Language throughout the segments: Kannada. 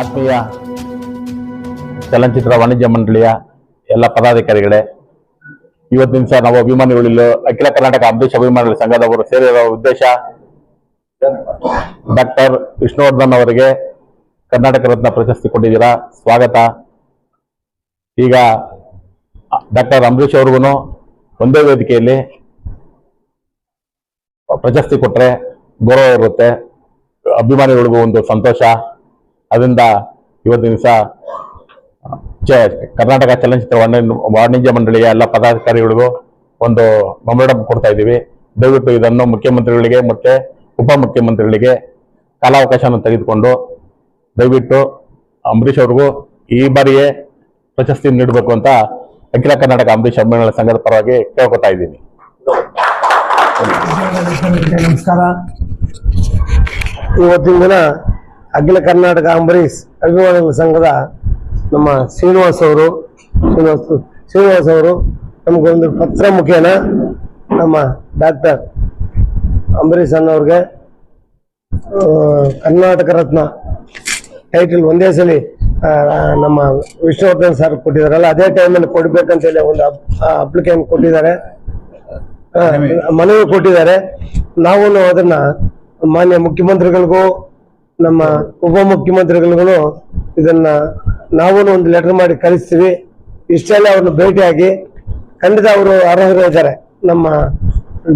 ಆತ್ಮೀಯ ಚಲನಚಿತ್ರ ವಾಣಿಜ್ಯ ಮಂಡಳಿಯ ಎಲ್ಲ ಪದಾಧಿಕಾರಿಗಳೇ, ಇವತ್ತಿನ ಸಹ ನಾವು ಅಭಿಮಾನಿಗಳಿಲ್ಲ, ಅಖಿಲ ಕರ್ನಾಟಕ ಅಂಬರೀಷ್ ಅಭಿಮಾನಿಗಳ ಸಂಘದವರು ಸೇರಿರುವ ಉದ್ದೇಶ ಡಾಕ್ಟರ್ ವಿಷ್ಣುವರ್ಧನ್ ಅವರಿಗೆ ಕರ್ನಾಟಕ ರತ್ನ ಪ್ರಶಸ್ತಿ ಕೊಟ್ಟಿದ್ದೀರಾ, ಸ್ವಾಗತ. ಈಗ ಡಾಕ್ಟರ್ ಅಂಬರೀಷ್ ಅವ್ರಿಗೂ ಒಂದೇ ವೇದಿಕೆಯಲ್ಲಿ ಪ್ರಶಸ್ತಿ ಕೊಟ್ಟರೆ ಗೌರವ ಇರುತ್ತೆ. ಅಭಿಮಾನಿಗಳಿಗೂ ಒಂದು ಸಂತೋಷ. ಅದರಿಂದ ಇವತ್ತಿನ ದಿವಸ ಕರ್ನಾಟಕ ಚಲನಚಿತ್ರ ವಾಣಿ- ವಾಣಿಜ್ಯ ಮಂಡಳಿಯ ಎಲ್ಲ ಪದಾಧಿಕಾರಿಗಳಿಗೂ ಒಂದು ಮೆಮೊರಂಡಮ್ ಕೊಡ್ತಾ ಇದ್ದೀವಿ. ದಯವಿಟ್ಟು ಇದನ್ನು ಮುಖ್ಯಮಂತ್ರಿಗಳಿಗೆ ಮತ್ತೆ ಉಪಮುಖ್ಯಮಂತ್ರಿಗಳಿಗೆ ಕಾಲಾವಕಾಶವನ್ನು ತೆಗೆದುಕೊಂಡು ದಯವಿಟ್ಟು ಅಂಬರೀಷ್ ಅವ್ರಿಗೂ ಈ ಬಾರಿಯೇ ಪ್ರಶಸ್ತಿ ನೀಡಬೇಕು ಅಂತ ಅಖಿಲ ಕರ್ನಾಟಕ ಅಂಬರೀಷ್ ಅಭಿಮಾನಿಗಳ ಸಂಘದ ಪರವಾಗಿ ಕೇಳ್ಕೊತಾ ಇದ್ದೀನಿ. ನಮಸ್ಕಾರ. ಇವತ್ತಿನ ದಿನ ಅಖಿಲ ಕರ್ನಾಟಕ ಅಂಬರೀಷ್ ಅಭಿಮಾನಿಗಳ ಸಂಘದ ನಮ್ಮ ಶ್ರೀನಿವಾಸ್ ಅವರು, ಶ್ರೀನಿವಾಸ್ ಶ್ರೀನಿವಾಸ್ ಅವರು ನಮಗೊಂದು ಪತ್ರ ಮುಖೇನ ನಮ್ಮ ಡಾಕ್ಟರ್ ಅಂಬರೀಷ್ ಅನ್ನೋರಿಗೆ ಕರ್ನಾಟಕ ರತ್ನ ಟೈಟಲ್ ಒಂದೇ ಸಲ ನಮ್ಮ ವಿಷ್ಣುವರ್ಧನ್ ಸರ್ ಕೊಟ್ಟಿದಾರಲ್ಲ ಅದೇ ಟೈಮಲ್ಲಿ ಕೊಡ್ಬೇಕಂತ ಹೇಳಿ ಒಂದು ಅಪ್ಲಿಕೇಶನ್ ಕೊಟ್ಟಿದ್ದಾರೆ. ಮನವಿ ಕೊಟ್ಟಿದ್ದಾರೆ. ನಾವು ಅದನ್ನ ಮಾನ್ಯ ಮುಖ್ಯಮಂತ್ರಿಗಳಿಗೂ ನಮ್ಮ ಉಪಮುಖ್ಯಮಂತ್ರಿಗಳು ಇದನ್ನ ನಾವೂ ಒಂದು ಲೆಟರ್ ಮಾಡಿ ಕಳಿಸ್ತೀವಿ. ಇಷ್ಟೆಲ್ಲ ಅವ್ರನ್ನ ಭೇಟಿಯಾಗಿ ಖಂಡಿತ ಅವರು ಅರ್ಹರು ಇದ್ದಾರೆ. ನಮ್ಮ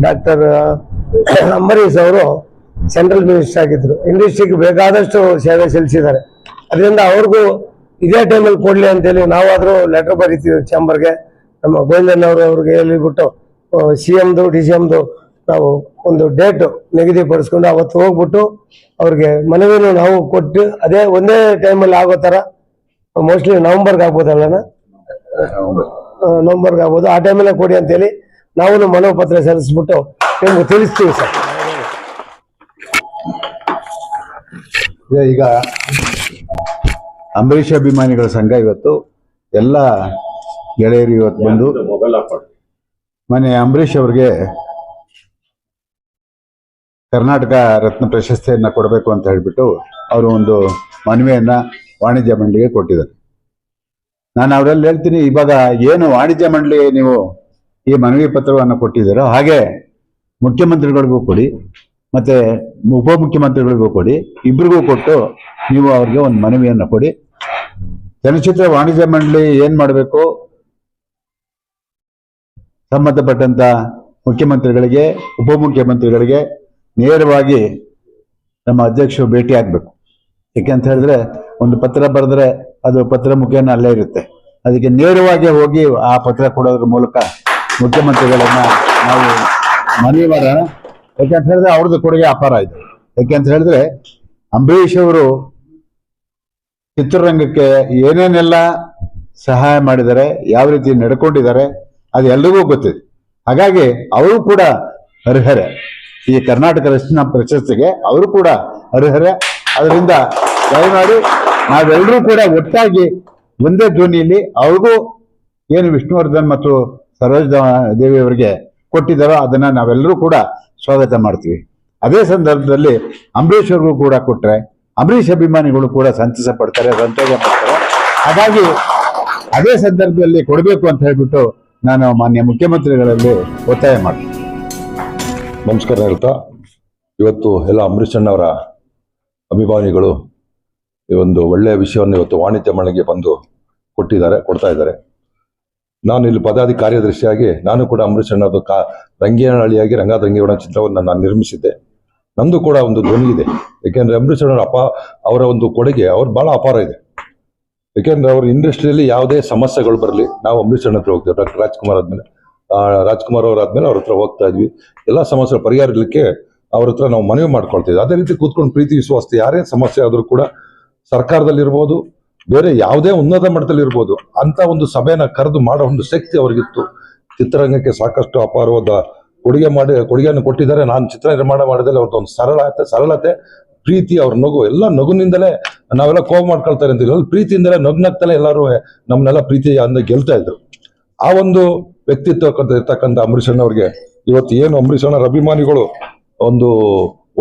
ಡಾಕ್ಟರ್ ಅಂಬರೀಶ್ ಅವರು ಸೆಂಟ್ರಲ್ ಮಿನಿಸ್ಟರ್ ಆಗಿದ್ರು. ಇಂಡಸ್ಟ್ರಿಗೆ ಬೇಕಾದಷ್ಟು ಸೇವೆ ಸಲ್ಲಿಸಿದ್ದಾರೆ. ಅದರಿಂದ ಅವ್ರಿಗೂ ಇದೇ ಟೈಮಲ್ಲಿ ಕೊಡ್ಲಿ ಅಂತೇಳಿ ನಾವಾದರೂ ಲೆಟರ್ ಬರೀತೀವಿ ಚೇಂಬರ್ಗೆ ನಮ್ಮ ಗೋವಿಂದನ್ ಅವರು ಅವ್ರಿಗೆ ಹೇಳಿಬಿಟ್ಟು ಸಿ ಎಮ್ದು ಡಿ ಸಿ ಎಮ್ದು ನಾವು ಒಂದು ಡೇಟ್ ನಿಗದಿಪಡಿಸ್ಕೊಂಡು ಅವತ್ತು ಹೋಗ್ಬಿಟ್ಟು ಅವ್ರಿಗೆ ಮನವಿನೂ ನಾವು ಕೊಟ್ಟು ಅದೇ ಒಂದೇ ಟೈಮಲ್ಲಿ ಆಗೋ ಥರ ಮೋಸ್ಟ್ಲಿ ನವಂಬರ್ಗೆ ಆಗ್ಬೋದಲ್ಲಣ್ಣ ನವಂಬರ್ಗೆ ಆಗ್ಬೋದು. ಆ ಟೈಮಲ್ಲೇ ಕೊಡಿ ಅಂತೇಳಿ ನಾವು ಮನವಿ ಪತ್ರ ಸಲ್ಲಿಸ್ಬಿಟ್ಟು ನಿಮ್ಗೆ ತಿಳಿಸ್ತೀವಿ ಸರ್. ಈಗ ಅಂಬರೀಷ್ ಅಭಿಮಾನಿಗಳ ಸಂಘ ಇವತ್ತು ಎಲ್ಲ ಗೆಳೆಯರು ಇವತ್ತು ಬಂದು ಮನೆ ಅಂಬರೀಷ್ ಅವ್ರಿಗೆ ಕರ್ನಾಟಕ ರತ್ನ ಪ್ರಶಸ್ತಿಯನ್ನ ಕೊಡಬೇಕು ಅಂತ ಹೇಳ್ಬಿಟ್ಟು ಅವರು ಒಂದು ಮನವಿಯನ್ನ ವಾಣಿಜ್ಯ ಮಂಡಳಿಗೆ ಕೊಟ್ಟಿದ್ದಾರೆ. ನಾನು ಅವರಲ್ಲಿ ಹೇಳ್ತೀನಿ, ಇವಾಗ ಏನು ವಾಣಿಜ್ಯ ಮಂಡಳಿ ನೀವು ಈ ಮನವಿ ಪತ್ರವನ್ನು ಕೊಟ್ಟಿದ್ದೀರೋ ಹಾಗೆ ಮುಖ್ಯಮಂತ್ರಿಗಳಿಗೂ ಕೊಡಿ, ಮತ್ತೆ ಉಪಮುಖ್ಯಮಂತ್ರಿಗಳಿಗೂ ಕೊಡಿ, ಇಬ್ರಿಗೂ ಕೊಟ್ಟು ನೀವು ಅವ್ರಿಗೆ ಒಂದು ಮನವಿಯನ್ನು ಕೊಡಿ. ಚಲನಚಿತ್ರ ವಾಣಿಜ್ಯ ಮಂಡಳಿ ಏನ್ ಮಾಡಬೇಕು? ಸಂಬಂಧಪಟ್ಟಂತ ಮುಖ್ಯಮಂತ್ರಿಗಳಿಗೆ, ಉಪಮುಖ್ಯಮಂತ್ರಿಗಳಿಗೆ ನೇರವಾಗಿ ನಮ್ಮ ಅಧ್ಯಕ್ಷರು ಭೇಟಿ ಆಗ್ಬೇಕು. ಯಾಕೆಂತ ಹೇಳಿದ್ರೆ, ಒಂದು ಪತ್ರ ಬರೆದ್ರೆ ಅದು ಪತ್ರ ಮುಖೇನ ಅಲ್ಲೇ ಇರುತ್ತೆ. ಅದಕ್ಕೆ ನೇರವಾಗಿ ಹೋಗಿ ಆ ಪತ್ರ ಕೊಡೋದ್ರ ಮೂಲಕ ಮುಖ್ಯಮಂತ್ರಿಗಳನ್ನ ನಾವು ಮನವಿ ಮಾಡೋಣ. ಯಾಕೆಂತ ಹೇಳಿದ್ರೆ, ಅವ್ರದ್ದು ಕೊಡುಗೆ ಅಪಾರ ಆಯ್ತು ಯಾಕೆಂತ ಹೇಳಿದ್ರೆ, ಅಂಬರೀಷ್ ಅವರು ಚಿತ್ರರಂಗಕ್ಕೆ ಏನೇನೆಲ್ಲ ಸಹಾಯ ಮಾಡಿದ್ದಾರೆ, ಯಾವ ರೀತಿ ನಡ್ಕೊಂಡಿದ್ದಾರೆ, ಅದು ಎಲ್ರಿಗೂ ಗೊತ್ತಿದೆ. ಹಾಗಾಗಿ ಅವರು ಕೂಡ ಅರ್ಹರೇ. ಈ ಕರ್ನಾಟಕ ರಕ್ಷಣಾ ಪ್ರಶಸ್ತಿಗೆ ಅವರು ಕೂಡ ಅರ್ಹರೇ. ಅದರಿಂದ ದಯಮಾಡಿ ನಾವೆಲ್ಲರೂ ಕೂಡ ಒಟ್ಟಾಗಿ ಒಂದೇ ಧ್ವನಿಯಲ್ಲಿ ಅವ್ರಿಗೂ ಏನು ವಿಷ್ಣುವರ್ಧನ್ ಮತ್ತು ಸರೋಜ ದೇವಿಯವರಿಗೆ ಕೊಟ್ಟಿದ್ದಾರೋ ಅದನ್ನ ನಾವೆಲ್ಲರೂ ಕೂಡ ಸ್ವಾಗತ ಮಾಡ್ತೀವಿ. ಅದೇ ಸಂದರ್ಭದಲ್ಲಿ ಅಂಬರೀಷ್ ಕೂಡ ಕೊಟ್ಟರೆ ಅಂಬರೀಷ್ ಅಭಿಮಾನಿಗಳು ಕೂಡ ಸಂತಸ ಪಡ್ತಾರೆ ಸಂತೋಷ ಪಡ್ತಾರೆ. ಹಾಗಾಗಿ ಅದೇ ಸಂದರ್ಭದಲ್ಲಿ ಕೊಡಬೇಕು ಅಂತ ಹೇಳ್ಬಿಟ್ಟು ನಾನು ಮಾನ್ಯ ಮುಖ್ಯಮಂತ್ರಿಗಳಲ್ಲಿ ಒತ್ತಾಯ ಮಾಡ್ತೀನಿ. ನಮಸ್ಕಾರ ಹೇಳ್ತಾ, ಇವತ್ತು ಎಲ್ಲ ಅಂಬರೀಷ್ ಅಣ್ಣವರ ಅಭಿಮಾನಿಗಳು ಈ ಒಂದು ಒಳ್ಳೆಯ ವಿಷಯವನ್ನು ಇವತ್ತು ವಾಣಿಜ್ಯ ಮಳಿಗೆ ಬಂದು ಕೊಟ್ಟಿದ್ದಾರೆ, ಕೊಡ್ತಾ ಇದ್ದಾರೆ. ನಾನು ಇಲ್ಲಿ ಪದಾಧಿ ಕಾರ್ಯದರ್ಶಿಯಾಗಿ, ನಾನು ಕೂಡ ಅಂಬರೀಷ್ ಅಣ್ಣದು ಕಾ, ರಂಗೇನಹಳ್ಳಿಯಾಗಿ ರಂಗಾದ ರಂಗೇಗೌಡ ಚಿತ್ರವನ್ನು ನಾನು ನಿರ್ಮಿಸಿದ್ದೆ. ನಂದು ಕೂಡ ಒಂದು ಧ್ವನಿ ಇದೆ. ಏಕೆಂದರೆ ಅಂಬರೀಷ್ ಅಣ್ಣರ ಅಪ, ಅವರ ಒಂದು ಕೊಡುಗೆ ಅವ್ರು ಬಹಳ ಅಪಾರ ಇದೆ. ಏಕೆಂದರೆ ಅವ್ರ ಇಂಡಸ್ಟ್ರಿಯಲ್ಲಿ ಯಾವುದೇ ಸಮಸ್ಯೆಗಳು ಬರಲಿ, ನಾವು ಅಂಬರೀಷ್ ಅಣ್ಣ ಹತ್ರ ಹೋಗ್ತೇವೆ. ಡಾಕ್ಟರ್ ರಾಜ್ಕುಮಾರ್ ಆದ್ಮೇಲೆ. ರಾಜ್ಕುಮಾರ್ ಅವರಾದ್ಮೇಲೆ ಅವ್ರ ಹತ್ರ ಹೋಗ್ತಾ ಇದ್ವಿ. ಎಲ್ಲ ಸಮಸ್ಯೆ ಪರಿಹಾರ ಇರ್ಲಿಕ್ಕೆ ಅವ್ರ ಹತ್ರ ನಾವು ಮನವಿ ಮಾಡ್ಕೊಳ್ತಿದ್ವಿ ಅದೇ ರೀತಿ ಕೂತ್ಕೊಂಡು ಪ್ರೀತಿ ವಿಶ್ವಾಸ ಯಾರೇ ಸಮಸ್ಯೆ ಆದರೂ ಕೂಡ ಸರ್ಕಾರದಲ್ಲಿರ್ಬೋದು, ಬೇರೆ ಯಾವುದೇ ಉನ್ನತ ಮಟ್ಟದಲ್ಲಿ ಇರ್ಬೋದು ಅಂತ ಒಂದು ಸಭೆನ ಕರೆದು ಮಾಡೋ ಒಂದು ಶಕ್ತಿ ಅವ್ರಿಗಿತ್ತು. ಚಿತ್ರರಂಗಕ್ಕೆ ಸಾಕಷ್ಟು ಅಪಾರವಾದ ಕೊಡುಗೆ ಮಾಡಿ, ಕೊಡುಗೆಯನ್ನು ಕೊಟ್ಟಿದ್ದಾರೆ. ನಾನು ಚಿತ್ರ ನಿರ್ಮಾಣ ಮಾಡಿದಲ್ಲಿ ಅವ್ರದ್ದು ಒಂದು ಸರಳತೆ ಸರಳತೆ, ಪ್ರೀತಿ, ಅವ್ರ ನಗು, ಎಲ್ಲ ನಗುನಿಂದಲೇ ನಾವೆಲ್ಲ ಕೋಪ ಮಾಡ್ಕೊಳ್ತಾರೆ ಅಂತ ಪ್ರೀತಿಯಿಂದಲೇ ನಗ್ನಗ್ತಲೇ ಎಲ್ಲರೂ ನಮ್ಮನ್ನೆಲ್ಲ ಪ್ರೀತಿ ಅಂದ ಗೆಲ್ತಾ ಇದ್ರು. ಆ ಒಂದು ವ್ಯಕ್ತಿತ್ವ ಇರ್ತಕ್ಕಂಥ ಅಂಬರೀಷ್ ಅಣ್ಣವ್ರಿಗೆ ಇವತ್ತು ಏನು ಅಂಬರೀಷ್ ಅಣ್ಣರ ಅಭಿಮಾನಿಗಳು ಒಂದು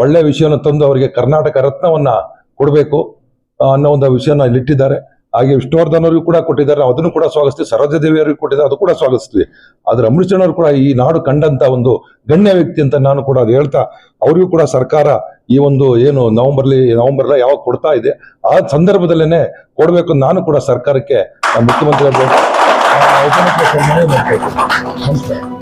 ಒಳ್ಳೆ ವಿಷಯನ ತಂದು ಅವರಿಗೆ ಕರ್ನಾಟಕ ರತ್ನವನ್ನ ಕೊಡಬೇಕು ಅನ್ನೋ ಒಂದು ವಿಷಯನ ಇಲ್ಲಿ ಇಟ್ಟಿದ್ದಾರೆ. ಹಾಗೆ ವಿಷ್ಣುವರ್ಧನ್ ಅವರಿಗೂ ಕೂಡ ಕೊಟ್ಟಿದ್ದಾರೆ. ಅದನ್ನು ಕೂಡ ಸ್ವಾಗತಿಸ್ತೀವಿ. ಸರೋಜದೇವಿ ಅವರಿಗೂ ಕೊಟ್ಟಿದ್ದಾರೆ. ಅದು ಕೂಡ ಸ್ವಾಗತಿಸ್ತೀವಿ. ಆದ್ರೆ ಅಂಬರೀಷ್ ಅವರು ಕೂಡ ಈ ನಾಡು ಕಂಡಂತ ಒಂದು ಗಣ್ಯ ವ್ಯಕ್ತಿ ಅಂತ ನಾನು ಕೂಡ ಅದು ಹೇಳ್ತಾ, ಅವರಿಗೂ ಕೂಡ ಸರ್ಕಾರ ಈ ಒಂದು ಏನು ನವೆಂಬರ್ಲಿ ನವೆಂಬರ್ ಯಾವಾಗ ಕೊಡ್ತಾ ಇದೆ, ಆ ಸಂದರ್ಭದಲ್ಲೇನೆ ಕೊಡಬೇಕು ನಾನು ಕೂಡ ಸರ್ಕಾರಕ್ಕೆ ಮುಖ್ಯಮಂತ್ರಿ ಅವರು, ಆ, ಉಪಮುಖ್ಯಮಂತ್ರಿ ಅವ್ರ